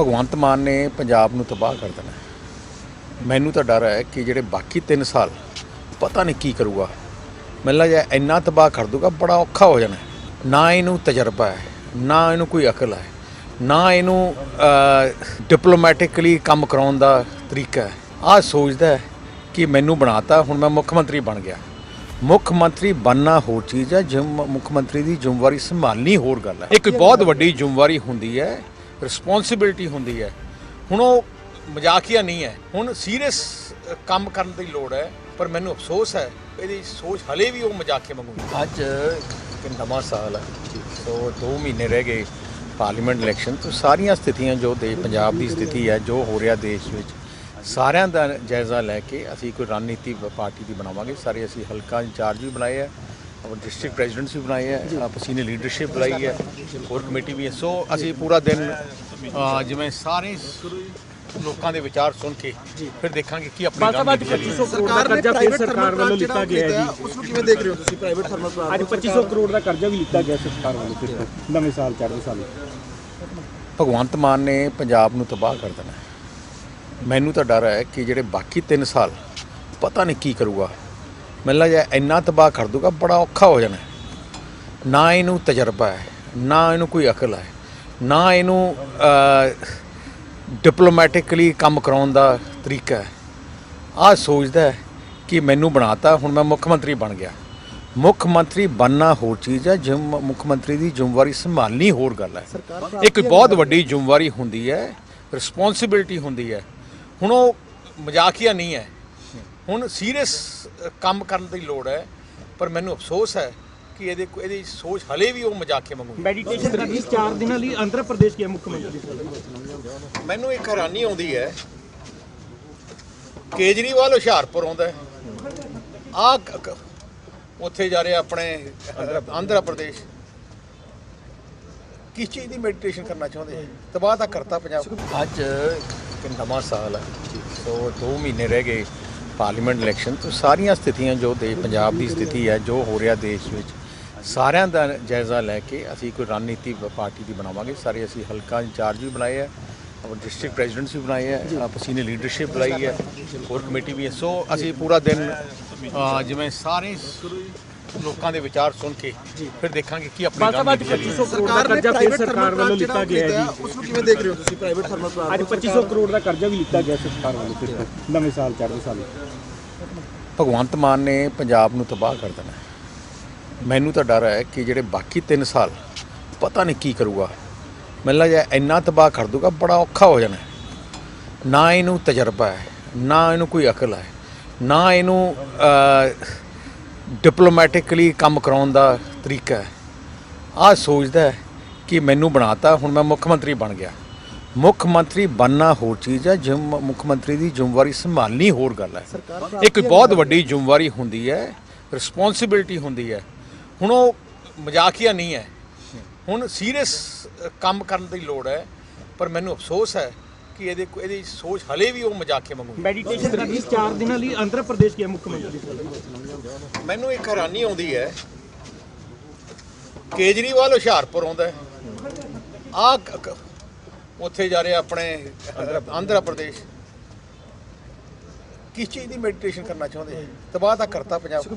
ਭਗਵੰਤ ਮਾਨ ਨੇ ਪੰਜਾਬ ਨੂੰ ਤਬਾਹ ਕਰ ਦੇਣਾ ਮੈਨੂੰ ਤਾਂ ਡਰ ਹੈ ਕਿ ਜਿਹੜੇ ਬਾਕੀ 3 ਸਾਲ ਪਤਾ ਨਹੀਂ ਕੀ ਕਰੂਗਾ। ਮੈਨੂੰ ਲੱਗਦਾ ਇੰਨਾ ਤਬਾਹ ਕਰ ਦੂਗਾ, ਬੜਾ ਔਖਾ ਹੋ ਜਾਣਾ ਨਾ ਇਹਨੂੰ ਤਜਰਬਾ ਹੈ, ਨਾ ਇਹਨੂੰ ਕੋਈ ਅਕਲ ਹੈ, ਨਾ ਇਹਨੂੰ ਡਿਪਲੋਮੈਟਿਕਲੀ ਕੰਮ ਕਰਾਉਣ ਦਾ ਤਰੀਕਾ ਹੈ। ਆਹ ਸੋਚਦਾ ਕਿ ਮੈਨੂੰ ਬਣਾਤਾ, ਹੁਣ ਮੈਂ ਮੁੱਖ ਮੰਤਰੀ ਬਣ ਗਿਆ। ਮੁੱਖ ਮੰਤਰੀ ਬਣਨਾ ਹੋਰ ਚੀਜ਼ ਹੈ, ਜਿਮ, ਮੁੱਖ ਮੰਤਰੀ ਦੀ ਜ਼ਿੰਮੇਵਾਰੀ ਸੰਭਾਲਣੀ ਹੋਰ ਗੱਲ ਹੈ। ਇੱਕ ਬਹੁਤ ਵੱਡੀ ਜ਼ਿੰਮੇਵਾਰੀ ਹੁੰਦੀ ਹੈ ਰਿਸਪੌਂਸਿਬਿਲਟੀ ਹੁੰਦੀ ਹੈ। ਹੁਣ ਉਹ ਮਜ਼ਾਕੀਆ ਨਹੀਂ ਹੈ। ਹੁਣ ਸੀਰੀਅਸ ਕੰਮ ਕਰਨ ਦੀ ਲੋੜ ਹੈ, ਪਰ ਮੈਨੂੰ ਅਫਸੋਸ ਹੈ, ਇਹਦੀ ਸੋਚ ਹਲੇ ਵੀ ਉਹ ਮਜ਼ਾਕੀਆ ਵਾਂਗੂ ਅੱਜ ਇੱਕ ਨਵਾਂ ਸਾਲ ਹੈ ਸੋ 2 ਮਹੀਨੇ ਰਹਿ ਗਏ ਪਾਰਲੀਮੈਂਟ ਇਲੈਕਸ਼ਨ ਤੋਂ। ਸਾਰੀਆਂ ਸਥਿਤੀਆਂ ਜੋ ਦੇ ਪੰਜਾਬ ਦੀ ਸਥਿਤੀ ਹੈ, ਜੋ ਹੋ ਰਿਹਾ ਦੇਸ਼ ਵਿੱਚ, ਸਾਰਿਆਂ ਦਾ ਜਾਇਜ਼ਾ ਲੈ ਕੇ ਅਸੀਂ ਕੋਈ ਰਣਨੀਤੀ ਪਾਰਟੀ ਦੀ ਬਣਾਵਾਂਗੇ। ਸਾਰੇ ਅਸੀਂ ਹਲਕਾ ਇੰਚਾਰਜ ਵੀ ਬਣਾਏ ਹੈ ਔਰ ਡਿਸਟ੍ਰਿਕਟ ਪ੍ਰੈਜ਼ੀਡੈਂਟਸ ਵੀ ਬਣਾਏ ਹੈ ਆਪ ਸੀਨੀਅਰ ਲੀਡਰਸ਼ਿਪ ਬਣਾਈ ਹੈ ਹੋਰ ਕਮੇਟੀ ਵੀ ਹੈ। ਸੋ ਅਸੀਂ ਪੂਰਾ ਦਿਨ ਜਿਵੇਂ ਸਾਰੇ ਲੋਕਾਂ ਦੇ ਵਿਚਾਰ ਸੁਣ ਕੇ ਫਿਰ ਦੇਖਾਂਗੇ ਕੀ ਆਪਣੀ ਅੱਜ ਰਣਨੀਤੀ 2500 ਕਰੋੜ ਦਾ ਕਰਜ਼ਾ ਫਿਰ ਸਰਕਾਰ ਵੱਲੋਂ ਲਿੱਤਾ ਗਿਆ ਹੈ ਉਸ ਨੂੰ ਕਿਵੇਂ ਦੇਖ ਰਹੇ ਹੋ ਤੁਸੀਂ ਪ੍ਰਾਈਵੇਟ ਥਰਮਲ ਪਲਾਂਟ ਅੱਜ 2500 ਕਰੋੜ ਦਾ ਕਰਜ਼ਾ ਵੀ ਲਿੱਤਾ ਗਿਆ ਸਰਕਾਰ ਵੱਲੋਂ ਫਿਰ ਤੋਂ, ਨਵੇਂ ਸਾਲ ਚੜ੍ਹਦੇ ਸਾਲ। ਭਗਵੰਤ ਮਾਨ ਨੇ ਪੰਜਾਬ ਨੂੰ ਤਬਾਹ ਕਰ ਦੇਣਾ ਹੈ। ਮੈਨੂੰ ਤਾਂ ਡਰ ਹੈ ਕਿ ਜਿਹੜੇ ਬਾਕੀ 3 ਸਾਲ ਪਤਾ ਨਹੀਂ ਕੀ ਕਰੂਗਾ। ਮੈਨੂੰ ਲੱਗਦਾ ਇੰਨਾ ਤਬਾਹ ਕਰ ਦੂਗਾ, ਬੜਾ ਔਖਾ ਹੋ ਜਾਣਾ। ਹੈ। ਨਾ ਇਹਨੂੰ ਤਜਰਬਾ ਹੈ, ਨਾ ਇਹਨੂੰ ਕੋਈ ਅਕਲ ਹੈ, ਨਾ ਇਹਨੂੰ ਡਿਪਲੋਮੈਟਿਕਲੀ ਕੰਮ ਕਰਾਉਣ ਦਾ ਤਰੀਕਾ ਹੈ। ਆਹ ਸੋਚਦਾ ਕਿ ਮੈਨੂੰ ਬਣਾਤਾ, ਹੁਣ ਮੈਂ ਮੁੱਖ ਮੰਤਰੀ ਬਣ ਗਿਆ। ਮੁੱਖ ਮੰਤਰੀ ਬਣਨਾ ਹੋਰ ਚੀਜ਼ ਹੈ, ਜਿਮ, ਮੁੱਖ ਮੰਤਰੀ ਦੀ ਜ਼ਿੰਮੇਵਾਰੀ ਸੰਭਾਲਣੀ ਹੋਰ ਗੱਲ ਹੈ। ਇੱਕ ਬਹੁਤ ਵੱਡੀ ਜ਼ਿੰਮੇਵਾਰੀ ਹੁੰਦੀ ਹੈ ਰਿਸਪੌਂਸਿਬਿਲਟੀ ਹੁੰਦੀ ਹੈ। ਹੁਣ ਉਹ ਮਜ਼ਾਕੀਆ ਨਹੀਂ ਹੈ। ਹੁਣ ਸੀਰੀਅਸ ਕੰਮ ਕਰਨ ਦੀ ਲੋੜ ਹੈ ਪਰ ਮੈਨੂੰ ਅਫਸੋਸ ਹੈ ਕਿ ਇਹਦੇ ਇਹਦੀ ਸੋਚ ਹਲੇ ਵੀ ਉਹ ਮਜ਼ਾਕੀਆ ਵਾਂਗੂ ਹੈ। ਮੈਡੀਟੇਸ਼ਨ ਕਰਨੀ 4 ਦਿਨਾਂ ਲਈ ਆਂਧਰਾ ਪ੍ਰਦੇਸ਼ ਗਿਆ ਮੁੱਖ ਮੰਤਰੀ ਮੈਨੂੰ ਇੱਕ ਹੈਰਾਨੀ ਆਉਂਦੀ ਹੈ ਕੇਜਰੀਵਾਲ ਹੁਸ਼ਿਆਰਪੁਰ ਆਉਂਦਾ ਆ ਉੱਥੇ ਜਾ ਰਿਹਾ ਆਪਣੇ ਆਂਧਰਾ ਪ੍ਰਦੇਸ਼। ਕਿਸ ਚੀਜ਼ ਦੀ ਮੈਡੀਟੇਸ਼ਨ ਕਰਨਾ ਚਾਹੁੰਦੇ ਹੈ? ਤਬਾਹ ਤਾਂ ਕਰਤਾ ਪੰਜਾਬ। ਅੱਜ ਇੱਕ ਨਵਾਂ ਸਾਲ ਹੈ। ਸੋ 2 ਮਹੀਨੇ ਰਹਿ ਗਏ। ਪਾਰਲੀਮੈਂਟ ਇਲੈਕਸ਼ਨ ਤੋਂ ਸਾਰੀਆਂ ਸਥਿਤੀਆਂ ਜੋ ਦੇ ਪੰਜਾਬ ਦੀ ਸਥਿਤੀ ਹੈ ਜੋ ਹੋ ਰਿਹਾ ਦੇਸ਼ ਵਿੱਚ ਸਾਰਿਆਂ ਦਾ ਜਾਇਜ਼ਾ ਲੈ ਕੇ ਅਸੀਂ ਕੋਈ ਰਣਨੀਤੀ ਪਾਰਟੀ ਦੀ ਬਣਾਵਾਂਗੇ। ਸਾਰੇ ਅਸੀਂ ਹਲਕਾ ਇੰਚਾਰਜ ਵੀ ਬਣਾਏ ਹੈ ਔਰ ਡਿਸਟ੍ਰਿਕਟ ਪ੍ਰੈਜ਼ੀਡੈਂਟਸ ਵੀ ਬਣਾਏ ਹੈ ਆਪ ਸੀਨੀਅਰ ਲੀਡਰਸ਼ਿਪ ਬਣਾਈ ਹੈ ਹੋਰ ਕਮੇਟੀ ਵੀ ਹੈ। ਸੋ ਅਸੀਂ ਪੂਰਾ ਦਿਨ ਜਿਵੇਂ ਸਾਰੇ ਲੋਕਾਂ ਦੇ ਵਿਚਾਰ ਸੁਣ ਕੇ ਫਿਰ ਦੇਖਾਂਗੇ ਕੀ ਆਪਣੀ ਰਣਨੀਤੀ ਹੈ। 2500 ਕਰੋੜ ਦਾ ਸਰਕਾਰ ਨੇ ਕਰਜ਼ਾ ਫਿਰ ਸਰਕਾਰ ਵੱਲੋਂ ਲਿੱਤਾ ਗਿਆ ਹੈ ਜੀ। ਉਸ ਨੂੰ ਕਿਵੇਂ ਦੇਖ ਰਹੇ ਹੋ ਤੁਸੀਂ? ਪ੍ਰਾਈਵੇਟ ਥਰਮਲ ਪਲਾਂਟ ਅੱਜ 2500 ਕਰੋੜ ਦਾ ਕਰਜ਼ਾ ਵੀ ਲਿੱਤਾ ਗਿਆ ਸਰਕਾਰ ਵੱਲੋਂ ਨਵੇਂ ਸਾਲ ਚੜ੍ਹਦੇ ਸਾਲ। ਭਗਵੰਤ ਮਾਨ ਨੇ ਪੰਜਾਬ ਨੂੰ ਤਬਾਹ ਕਰ ਦੇਣਾ ਮੈਨੂੰ ਤਾਂ ਡਰ ਹੈ ਕਿ ਜਿਹੜੇ ਬਾਕੀ 3 ਸਾਲ ਪਤਾ ਨਹੀਂ ਕੀ ਕਰੂਗਾ। ਮੈਨੂੰ ਲੱਗਦਾ ਇੰਨਾ ਤਬਾਹ ਕਰ ਦੂਗਾ, ਬੜਾ ਔਖਾ ਹੋ ਜਾਣਾ ਨਾ ਇਹਨੂੰ ਤਜਰਬਾ ਹੈ, ਨਾ ਇਹਨੂੰ ਕੋਈ ਅਕਲ ਹੈ, ਨਾ ਇਹਨੂੰ ਡਿਪਲੋਮੈਟਿਕਲੀ ਕੰਮ ਕਰਾਉਣ ਦਾ ਤਰੀਕਾ ਹੈ। ਆਹ ਸੋਚਦਾ ਕਿ ਮੈਨੂੰ ਬਣਾਤਾ, ਹੁਣ ਮੈਂ ਮੁੱਖ ਮੰਤਰੀ ਬਣ ਗਿਆ। ਮੁੱਖ ਮੰਤਰੀ ਬਣਨਾ ਹੋਰ ਚੀਜ਼ ਹੈ ਜਿਮ ਮੁੱਖ ਮੰਤਰੀ ਦੀ ਜ਼ਿੰਮੇਵਾਰੀ ਸੰਭਾਲਣੀ ਹੋਰ ਗੱਲ ਹੈ। ਇੱਕ ਬਹੁਤ ਵੱਡੀ ਜ਼ਿੰਮੇਵਾਰੀ ਹੁੰਦੀ ਹੈ ਰਿਸਪੌਂਸਿਬਿਲਟੀ ਹੁੰਦੀ ਹੈ। ਹੁਣ ਉਹ ਮਜ਼ਾਕੀਆ ਨਹੀਂ ਹੈ। ਹੁਣ ਸੀਰੀਅਸ ਕੰਮ ਕਰਨ ਦੀ ਲੋੜ ਹੈ ਪਰ ਮੈਨੂੰ ਅਫਸੋਸ ਹੈ ਕਿ ਇਹਦੇ ਇਹਦੀ ਸੋਚ ਹਲੇ ਵੀ ਉਹ ਮਜ਼ਾਕੀਆ ਵਾਂਗੂ। ਮੈਡੀਟੇਸ਼ਨ ਕਰਨੀ 4 ਦਿਨਾਂ ਲਈ ਆਂਧਰਾ ਪ੍ਰਦੇਸ਼ ਗਿਆ ਮੁੱਖ ਮੰਤਰੀ ਮੈਨੂੰ ਇੱਕ ਹੈਰਾਨੀ ਆਉਂਦੀ ਹੈ ਕੇਜਰੀਵਾਲ ਹੁਸ਼ਿਆਰਪੁਰ ਆਉਂਦਾ ਆ ਉੱਥੇ ਜਾ ਰਹੇ ਆਪਣੇ ਆਂਧਰਾ ਪ੍ਰਦੇਸ਼। ਕਿਸ ਚੀਜ਼ ਦੀ ਮੈਡੀਟੇਸ਼ਨ ਕਰਨਾ ਚਾਹੁੰਦੇ? ਹੈ ਤਬਾਹ ਤਾਂ ਕਰਤਾ ਪੰਜਾਬ